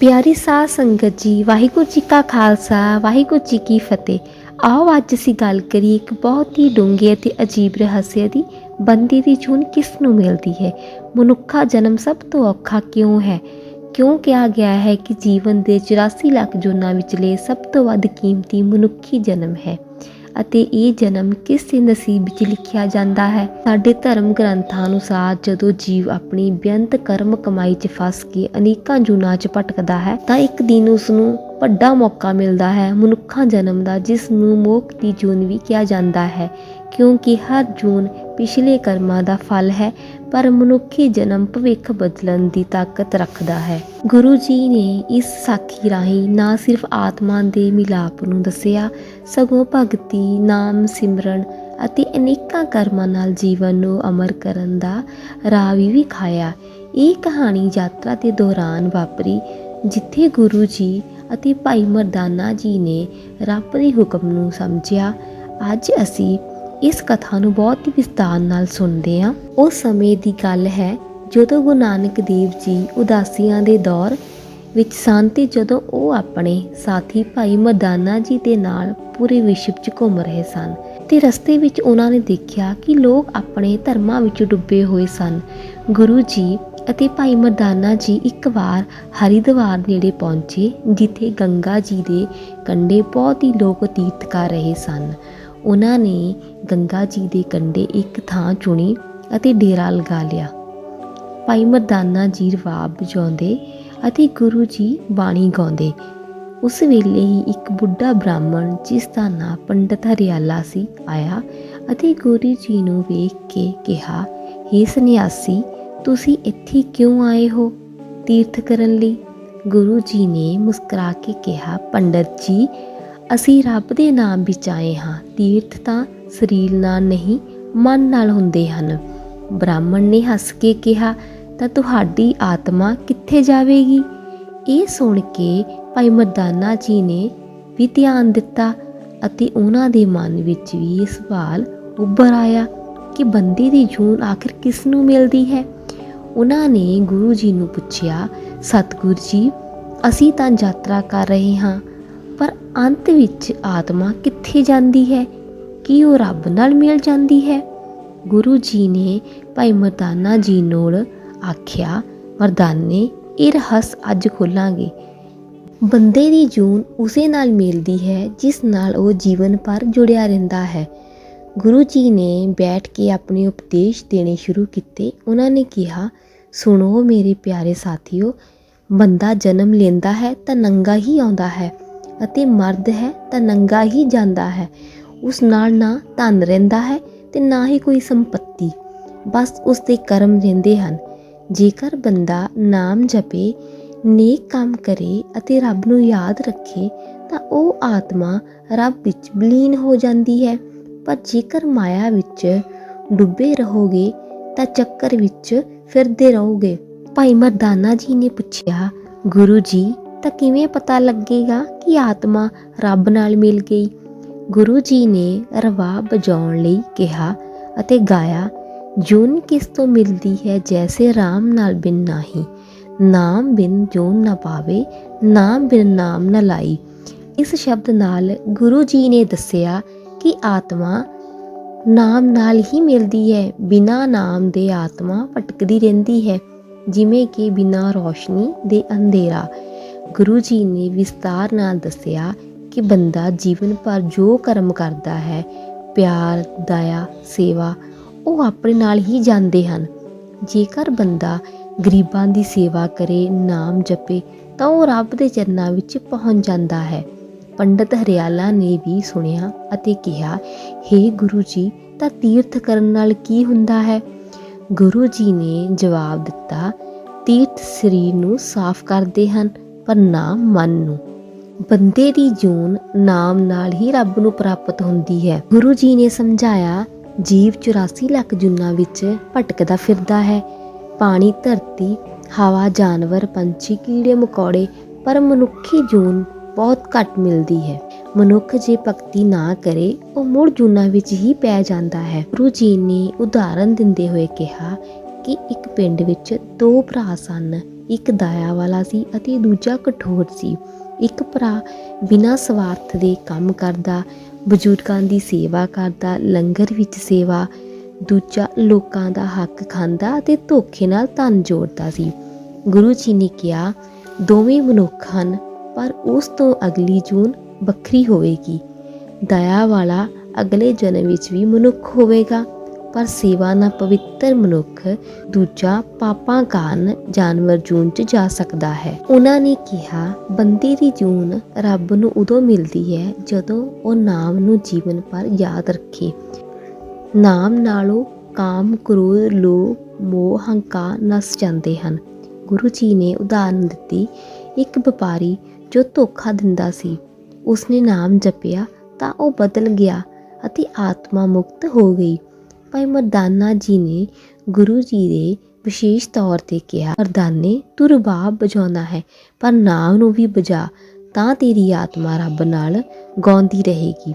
ਪਿਆਰੀ ਸਾਧ ਸੰਗਤ ਜੀ, ਵਾਹਿਗੁਰੂ ਜੀ ਕਾ ਖਾਲਸਾ, ਵਾਹਿਗੁਰੂ ਜੀ ਕੀ ਫਤਿਹ। ਆਓ ਅੱਜ ਅਸੀਂ ਗੱਲ ਕਰੀਏ ਇੱਕ ਬਹੁਤ ਹੀ ਡੂੰਘੇ ਅਤੇ ਅਜੀਬ ਰਹੱਸਿਆ ਦੀ, ਬੰਦੀ ਦੀ ਚੂਨ ਕਿਸ ਨੂੰ ਮਿਲਦੀ ਹੈ? ਮਨੁੱਖਾ ਜਨਮ ਸਭ ਤੋਂ ਔਖਾ ਕਿਉਂ ਹੈ? ਕਿਉਂ ਕਿਹਾ ਗਿਆ ਹੈ ਕਿ ਜੀਵਨ ਦੇ 84 ਲੱਖ ਜੂਨਾਂ ਵਿਚਲੇ ਸਭ ਤੋਂ ਵੱਧ ਕੀਮਤੀ ਮਨੁੱਖੀ ਜਨਮ ਹੈ? ਅਤੇ ਇਹ ਜਨਮ ਕਿਸ ਦੇ ਨਸੀਬ ਵਿੱਚ ਲਿਖਿਆ ਜਾਂਦਾ ਹੈ? ਸਾਡੇ ਧਰਮ ਗ੍ਰੰਥਾਂ ਅਨੁਸਾਰ ਜਦੋਂ ਜੀਵ ਆਪਣੀ ਬੇਅੰਤ ਕਰਮ ਕਮਾਈ 'ਚ ਫਸ ਕੇ ਅਨੇਕਾਂ ਜੂਨਾਂ 'ਚ ਭਟਕਦਾ ਹੈ, ਤਾਂ ਇੱਕ ਦਿਨ ਉਸ ਨੂੰ ਵੱਡਾ ਮੌਕਾ ਮਿਲਦਾ ਹੈ, ਮਨੁੱਖਾਂ ਜਨਮ ਦਾ, ਜਿਸ ਨੂੰ ਮੋਖ ਦੀ ਜੂਨ ਵੀ ਕਿਹਾ ਜਾਂਦਾ ਹੈ। ਕਿਉਂਕਿ ਹਰ ਜੂਨ ਪਿਛਲੇ ਕਰਮਾਂ ਦਾ ਫਲ ਹੈ ਪਰ ਮਨੁੱਖੀ ਜਨਮ ਭਵਿੱਖ ਬਦਲਣ ਦੀ ਤਾਕਤ ਰੱਖਦਾ ਹੈ। ਗੁਰੂ ਜੀ ਨੇ ਇਸ ਸਾਖੀ ਰਾਹੀਂ ਨਾ ਸਿਰਫ ਆਤਮਾ ਦੇ ਮਿਲਾਪ ਨੂੰ ਦੱਸਿਆ, ਸਗੋਂ ਭਗਤੀ, ਨਾਮ, ਸਿਮਰਨ ਅਤੇ ਅਨੇਕਾਂ ਕਰਮਾਂ ਨਾਲ ਜੀਵਨ ਨੂੰ ਅਮਰ ਕਰਨ ਦਾ ਰਾਹ ਵੀ ਵਿਖਾਇਆ। ਇਹ ਕਹਾਣੀ ਯਾਤਰਾ ਦੇ ਦੌਰਾਨ ਵਾਪਰੀ, ਜਿੱਥੇ ਗੁਰੂ ਜੀ ਅਤੇ ਭਾਈ ਮਰਦਾਨਾ ਜੀ ਨੇ ਰੱਬ ਦੇ ਹੁਕਮ ਨੂੰ ਸਮਝਿਆ। ਅੱਜ ਅਸੀਂ ਇਸ ਕਥਾ ਨੂੰ ਬਹੁਤ ਹੀ ਵਿਸਤਾਰ ਨਾਲ ਸੁਣਦੇ ਹਾਂ। ਉਸ ਸਮੇਂ ਦੀ ਗੱਲ ਹੈ, ਜਦੋਂ ਗੁਰੂ ਨਾਨਕ ਦੇਵ ਜੀ ਉਦਾਸੀਆਂ ਦੇ ਦੌਰ ਵਿੱਚ ਸਨ ਤੇ ਜਦੋਂ ਉਹ ਆਪਣੇ ਸਾਥੀ ਭਾਈ ਮਰਦਾਨਾ ਜੀ ਦੇ ਨਾਲ ਪੂਰੇ ਵਿਸ਼ਵ 'ਚ ਘੁੰਮ ਰਹੇ ਸਨ ਤੇ ਰਸਤੇ ਵਿੱਚ ਉਹਨਾਂ ਨੇ ਦੇਖਿਆ ਕਿ ਲੋਕ ਆਪਣੇ ਧਰਮਾਂ ਵਿੱਚ ਡੁੱਬੇ ਹੋਏ ਸਨ। ਗੁਰੂ ਜੀ ਅਤੇ ਭਾਈ ਮਰਦਾਨਾ ਜੀ ਇੱਕ ਵਾਰ ਹਰਿਦੁਆਰ ਨੇੜੇ ਪਹੁੰਚੇ, ਜਿੱਥੇ ਗੰਗਾ ਜੀ ਦੇ ਕੰਢੇ ਬਹੁਤ ਹੀ ਲੋਕ ਤੀਰਥ ਕਰ ਰਹੇ ਸਨ। ਉਹਨਾਂ ਨੇ ਗੰਗਾ ਜੀ ਦੇ ਕੰਢੇ ਇੱਕ ਥਾਂ ਚੁਣੀ ਅਤੇ ਡੇਰਾ ਲਗਾ ਲਿਆ। ਭਾਈ ਮਰਦਾਨਾ ਜੀ ਰਵਾਬ ਵਜਾਉਂਦੇ ਅਤੇ ਗੁਰੂ ਜੀ ਬਾਣੀ ਗਾਉਂਦੇ। ਉਸ ਵੇਲੇ ਹੀ ਇੱਕ ਬੁੱਢਾ ਬ੍ਰਾਹਮਣ ਜਿਸ ਦਾ ਨਾਂ ਪੰਡਤ ਹਰਿਆਲਾ ਸੀ ਆਇਆ ਅਤੇ ਗੁਰੂ ਜੀ ਨੂੰ ਵੇਖ ਕੇ ਕਿਹਾ हे ਸੰਨਿਆਸੀ, ਤੁਸੀਂ ਇੱਥੇ ਕਿਉਂ ਆਏ ਹੋ ਤੀਰਥ ਕਰਨ ਲਈ? ਗੁਰੂ ਜੀ ਨੇ ਮੁਸਕਰਾ ਕੇ ਕਿਹਾ, ਪੰਡਤ ਜੀ, ਅਸੀਂ ਰੱਬ ਦੇ ਨਾਮ ਵਿੱਚ ਆਏ ਹਾਂ। ਤੀਰਥ ਤਾਂ ਸਰੀਰ ਨਾਲ ਨਹੀਂ, ਮਨ ਨਾਲ ਹੁੰਦੇ ਹਨ। ਬ੍ਰਾਹਮਣ ਨੇ ਹੱਸ ਕੇ ਕਿਹਾ, ਤਾਂ ਤੁਹਾਡੀ ਆਤਮਾ ਕਿੱਥੇ ਜਾਵੇਗੀ? ਇਹ ਸੁਣ ਕੇ ਭਾਈ ਮਰਦਾਨਾ ਜੀ ਨੇ ਵੀ ਧਿਆਨ ਦਿੱਤਾ ਅਤੇ ਉਹਨਾਂ ਦੇ ਮਨ ਵਿੱਚ ਵੀ ਇਹ ਸਵਾਲ ਉੱਭਰ ਆਇਆ ਕਿ ਬੰਦੇ ਦੀ ਜੂਨ ਆਖਿਰ ਕਿਸ ਨੂੰ ਮਿਲਦੀ ਹੈ? ਉਹਨਾਂ ਨੇ ਗੁਰੂ ਜੀ ਨੂੰ ਪੁੱਛਿਆ, ਸਤਿਗੁਰੂ ਜੀ, ਅਸੀਂ ਤਾਂ ਯਾਤਰਾ ਕਰ ਰਹੇ ਹਾਂ, ਪਰ ਅੰਤ ਵਿੱਚ ਆਤਮਾ ਕਿੱਥੇ ਜਾਂਦੀ ਹੈ? ਕੀ ਉਹ ਰੱਬ ਨਾਲ ਮਿਲ ਜਾਂਦੀ ਹੈ। ਗੁਰੂ ਜੀ ਨੇ ਭਾਈ ਮਰਦਾਨਾ ਜੀ ਨਾਲ ਆਖਿਆ, ਮਰਦਾਨੇ, ਇਹ ਰਹੱਸ ਅੱਜ ਖੋਲਾਂਗੇ। ਬੰਦੇ ਦੀ ਜੂਨ ਉਸੇ ਨਾਲ ਮਿਲਦੀ ਹੈ ਜਿਸ ਨਾਲ ਉਹ ਜੀਵਨ ਭਰ ਜੁੜਿਆ ਰਹਿੰਦਾ ਹੈ। ਗੁਰੂ ਜੀ ਨੇ ਬੈਠ ਕੇ ਆਪਣੇ ਉਪਦੇਸ਼ ਦੇਣੇ ਸ਼ੁਰੂ ਕੀਤੇ। ਉਹਨਾਂ ਨੇ ਕਿਹਾ, ਸੁਣੋ ਮੇਰੇ ਪਿਆਰੇ ਸਾਥੀਓ, ਬੰਦਾ ਜਨਮ ਲੈਂਦਾ ਹੈ ਤਾਂ ਨੰਗਾ ਹੀ ਆਉਂਦਾ ਹੈ ਅਤੇ ਮਰਦ ਹੈ ਤਾਂ ਨੰਗਾ ਹੀ ਜਾਂਦਾ ਹੈ। ਉਸ ਨਾਲ ਨਾ ਧਨ ਰਹਿੰਦਾ ਹੈ ਤੇ ਨਾ ਹੀ ਕੋਈ ਸੰਪਤੀ। ਬਸ ਉਸ ਦੇ ਕਰਮ ਰਹਿੰਦੇ ਹਨ। ਜੇਕਰ ਬੰਦਾ ਨਾਮ ਜਪੇ, ਨੇਕ ਕੰਮ ਕਰੇ ਅਤੇ ਰੱਬ ਨੂੰ ਯਾਦ ਰੱਖੇ, ਤਾਂ ਉਹ ਆਤਮਾ ਰੱਬ ਵਿੱਚ ਬਲੀਨ ਹੋ ਜਾਂਦੀ ਹੈ। ਪਰ ਜੇਕਰ ਮਾਇਆ ਵਿੱਚ ਡੁੱਬੇ ਰਹੋਗੇ, ਤਾਂ ਚੱਕਰ ਵਿੱਚ ਫਿਰਦੇ ਰਹੋਗੇ। ਭਾਈ ਮਰਦਾਨਾ ਜੀ ਨੇ ਪੁੱਛਿਆ, ਗੁਰੂ ਜੀ, ਤਾਂ ਕਿਵੇਂ ਪਤਾ ਲੱਗੇਗਾ ਕਿ ਆਤਮਾ ਰੱਬ ਨਾਲ ਮਿਲ ਗਈ? ਗੁਰੂ ਜੀ ਨੇ ਰਵਾਬ ਵਜਾਉਣ ਲਈ ਕਿਹਾ ਅਤੇ ਗਾਇਆ, ਜੂਨ ਕਿਸ ਤੋਂ ਮਿਲਦੀ ਹੈ ਜੈਸੇ RAM ਨਾਲ ਬਿਨ ਨਾਹੀ? ਨਾਮ ਬਿਨ ਜੂਨ ਨਾ ਪਾਵੇ, ਨਾਮ ਬਿਨ ਨਾਮ ਨਾ ਲਾਈ। ਇਸ ਸ਼ਬਦ ਨਾਲ ਗੁਰੂ ਜੀ ਨੇ ਦੱਸਿਆ ਕਿ ਆਤਮਾ ਨਾਮ ਨਾਲ ਹੀ ਮਿਲਦੀ ਹੈ, ਬਿਨਾ ਨਾਮ ਦੇ ਆਤਮਾ ਭਟਕਦੀ ਰਹਿੰਦੀ ਹੈ, ਜਿਵੇਂ ਕਿ ਬਿਨਾ ਰੋਸ਼ਨੀ ਦੇ ਅੰਧੇਰਾ। ਗੁਰੂ ਜੀ ਨੇ ਵਿਸਤਾਰ ਨਾਲ ਦੱਸਿਆ ਕਿ ਬੰਦਾ ਜੀਵਨ ਭਰ ਜੋ ਕਰਮ ਕਰਦਾ ਹੈ, ਪਿਆਰ, ਦਇਆ, ਸੇਵਾ, ਉਹ ਆਪਣੇ ਨਾਲ ਹੀ ਜਾਂਦੇ ਹਨ। ਜੇਕਰ ਬੰਦਾ ਗਰੀਬਾਂ ਦੀ ਸੇਵਾ ਕਰੇ, ਨਾਮ ਜਪੇ, ਤਾਂ ਉਹ ਰੱਬ ਦੇ ਚਰਨਾਂ ਵਿੱਚ ਪਹੁੰਚ ਜਾਂਦਾ ਹੈ। ਪੰਡਤ ਹਰਿਆਲਾ ਨੇ ਵੀ ਸੁਣਿਆ ਅਤੇ ਕਿਹਾ हे ਗੁਰੂ ਜੀ, ਤਾਂ ਤੀਰਥ ਕਰਨ ਨਾਲ ਕੀ ਹੁੰਦਾ ਹੈ? ਗੁਰੂ ਜੀ ਨੇ ਜਵਾਬ ਦਿੱਤਾ, ਤੀਰਥ ਸਰੀਰ ਨੂੰ ਸਾਫ਼ ਕਰਦੇ ਹਨ, ਪਰ ਨਾ ਮਨ ਨੂੰ। ਬੰਦੇ ਦੀ ਜੂਨ ਨਾਮ ਨਾਲ ਹੀ ਰੱਬ ਨੂੰ ਪ੍ਰਾਪਤ ਹੁੰਦੀ ਹੈ। ਗੁਰੂ ਜੀ ਨੇ ਸਮਝਾਇਆ, ਜੀਵ 84 ਲੱਖ ਜੁਨਾਂ ਵਿੱਚ ਭਟਕਦਾ ਫਿਰਦਾ ਹੈ। ਪਾਣੀ, ਧਰਤੀ, ਹਵਾ, ਜਾਨਵਰ, ਪੰਛੀ, ਕੀੜੇ, ਮਕੌੜੇ, ਪਰ ਮਨੁੱਖੀ ਜੂਨ ਬਹੁਤ ਘੱਟ ਮਿਲਦੀ ਹੈ। ਮਨੁੱਖ ਜੇ ਭਗਤੀ ਨਾ ਕਰੇ, ਉਹ ਮੁੜ ਜੂਨਾਂ ਵਿੱਚ ਹੀ ਪੈ ਜਾਂਦਾ ਹੈ। ਗੁਰੂ ਜੀ ਨੇ ਉਦਾਹਰਨ ਦਿੰਦੇ ਹੋਏ ਕਿਹਾ ਕਿ ਇੱਕ ਪਿੰਡ ਵਿੱਚ ਦੋ ਭਰਾ ਸਨ, ਇੱਕ ਦਇਆ ਵਾਲਾ ਸੀ ਅਤੇ ਦੂਜਾ ਕਠੋਰ ਸੀ। ਇੱਕ ਭਰਾ ਬਿਨਾਂ ਸਵਾਰਥ ਦੇ ਕੰਮ ਕਰਦਾ, ਬਜ਼ੁਰਗਾਂ ਦੀ ਸੇਵਾ ਕਰਦਾ, ਲੰਗਰ ਵਿੱਚ ਸੇਵਾ, ਦੂਜਾ ਲੋਕਾਂ ਦਾ ਹੱਕ ਖਾਂਦਾ ਅਤੇ ਧੋਖੇ ਨਾਲ ਧਨ ਜੋੜਦਾ ਸੀ। ਗੁਰੂ ਜੀ ਨੇ ਕਿਹਾ, ਦੋਵੇਂ ਮਨੁੱਖ ਹਨ, ਪਰ ਉਸ ਤੋਂ ਅਗਲੀ ਜੂਨ ਵੱਖਰੀ ਹੋਵੇਗੀ। ਦਇਆ ਵਾਲਾ ਅਗਲੇ ਜਨਮ ਵਿੱਚ ਵੀ ਮਨੁੱਖ ਹੋਵੇਗਾ। ਪਰ ਸੇਵਾ ਨਾਲ ਪਵਿੱਤਰ ਮਨੁੱਖ ਦੂਜਾ ਪਾਪਾਂ ਕਾਰਨ ਜਾਨਵਰ ਜੂਨ 'ਚ ਜਾ ਸਕਦਾ ਹੈ। ਉਹਨਾਂ ਨੇ ਕਿਹਾ, ਬੰਦੇ ਦੀ ਜੂਨ ਰੱਬ ਨੂੰ ਉਦੋਂ ਮਿਲਦੀ ਹੈ ਜਦੋਂ ਉਹ ਨਾਮ ਨੂੰ ਜੀਵਨ ਭਰ ਯਾਦ ਰੱਖੇ। ਨਾਮ ਨਾਲੋਂ ਕਾਮ, ਕ੍ਰੋਧ, ਲੋਭ, ਮੋਹ, ਹੰਕਾਰ ਨਸ ਜਾਂਦੇ ਹਨ। ਗੁਰੂ ਜੀ ਨੇ ਉਦਾਹਰਨ ਦਿੱਤੀ ਇੱਕ ਵਪਾਰੀ ਜੋ ਧੋਖਾ ਦਿੰਦਾ ਸੀ। ਉਸਨੇ ਨਾਮ ਜਪਿਆ ਤਾਂ ਉਹ ਬਦਲ ਗਿਆ ਅਤੇ ਆਤਮਾ ਮੁਕਤ ਹੋ ਗਈ। ਭਾਈ ਮਰਦਾਨਾ ਜੀ ਨੇ ਗੁਰੂ ਜੀ ਦੇ ਵਿਸ਼ੇਸ਼ ਤੌਰ ਤੇ ਕਿਹਾ, ਮਰਦਾਨੇ, ਤੂੰ ਰਬਾਬ ਵਜਾਉਣਾ ਹੈ, ਪਰ ਨਾਮ ਨੂੰ ਵੀ ਵਜਾ, ਤਾਂ ਤੇਰੀ ਆਤਮਾ ਰੱਬ ਨਾਲ ਗਾਉਂਦੀ ਰਹੇਗੀ।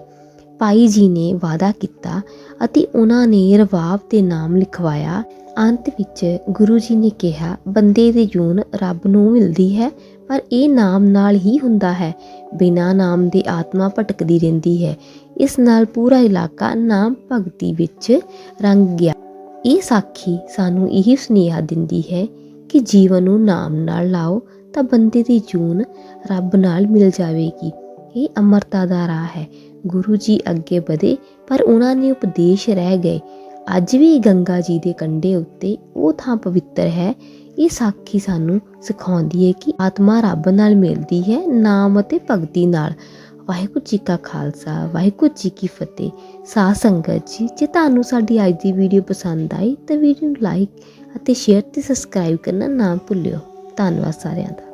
ਭਾਈ ਜੀ ਨੇ ਵਾਅਦਾ ਕੀਤਾ ਅਤੇ ਉਹਨਾਂ ਨੇ ਰਬਾਬ ਤੇ ਨਾਮ ਲਿਖਵਾਇਆ। ਅੰਤ ਵਿੱਚ ਗੁਰੂ ਜੀ ਨੇ ਕਿਹਾ, ਬੰਦੇ ਦੀ ਜੂਨ ਰੱਬ ਨੂੰ ਮਿਲਦੀ ਹੈ, ਪਰ ਇਹ ਨਾਮ ਨਾਲ ਹੀ ਹੁੰਦਾ ਹੈ, ਬਿਨਾਂ ਨਾਮ ਦੇ ਆਤਮਾ ਭਟਕਦੀ ਰਹਿੰਦੀ ਹੈ। ਇਸ ਨਾਲ ਪੂਰਾ ਇਲਾਕਾ ਨਾਮ ਭਗਤੀ ਵਿੱਚ ਰੰਗ ਗਿਆ। ਇਹ ਸਾਖੀ ਸਾਨੂੰ ਇਹ ਸੁਨੇਹਾ ਦਿੰਦੀ ਹੈ ਕਿ ਜੀਵਨ ਨੂੰ ਨਾਮ ਨਾਲ ਲਾਓ ਤਾਂ ਬੰਦੇ ਦੀ ਜੂਨ ਰੱਬ ਨਾਲ ਮਿਲ ਜਾਵੇਗੀ। ਇਹ ਅਮਰਤਾ ਦਾ ਰਾਹ ਹੈ। ਗੁਰੂ ਜੀ ਅੱਗੇ ਵਧੇ, ਪਰ ਉਹਨਾਂ ਨੇ ਉਪਦੇਸ਼ ਰਹਿ ਗਏ। ਅੱਜ ਵੀ ਗੰਗਾ ਜੀ ਦੇ ਕੰਢੇ ਉੱਤੇ ਉਹ ਥਾਂ ਪਵਿੱਤਰ ਹੈ। ਇਹ ਸਾਖੀ ਸਾਨੂੰ ਸਿਖਾਉਂਦੀ ਹੈ ਕਿ ਆਤਮਾ ਰੱਬ ਨਾਲ ਮਿਲਦੀ ਹੈ ਨਾਮ ਅਤੇ ਭਗਤੀ ਨਾਲ। ਵਾਹਿਗੁਰੂ ਜੀ ਕਾ ਖਾਲਸਾ, ਵਾਹਿਗੁਰੂ ਜੀ ਕੀ ਫਤਿਹ। ਸਾਧ ਸੰਗਤ ਜੀ, ਜੇ ਤੁਹਾਨੂੰ ਸਾਡੀ ਅੱਜ ਦੀ ਵੀਡੀਓ ਪਸੰਦ ਆਈ ਤਾਂ ਵੀਡੀਓ ਨੂੰ ਲਾਈਕ ਅਤੇ ਸ਼ੇਅਰ ਤੇ ਸਬਸਕ੍ਰਾਈਬ ਕਰਨਾ ਨਾ ਭੁੱਲਿਓ। ਧੰਨਵਾਦ ਸਾਰਿਆਂ ਦਾ।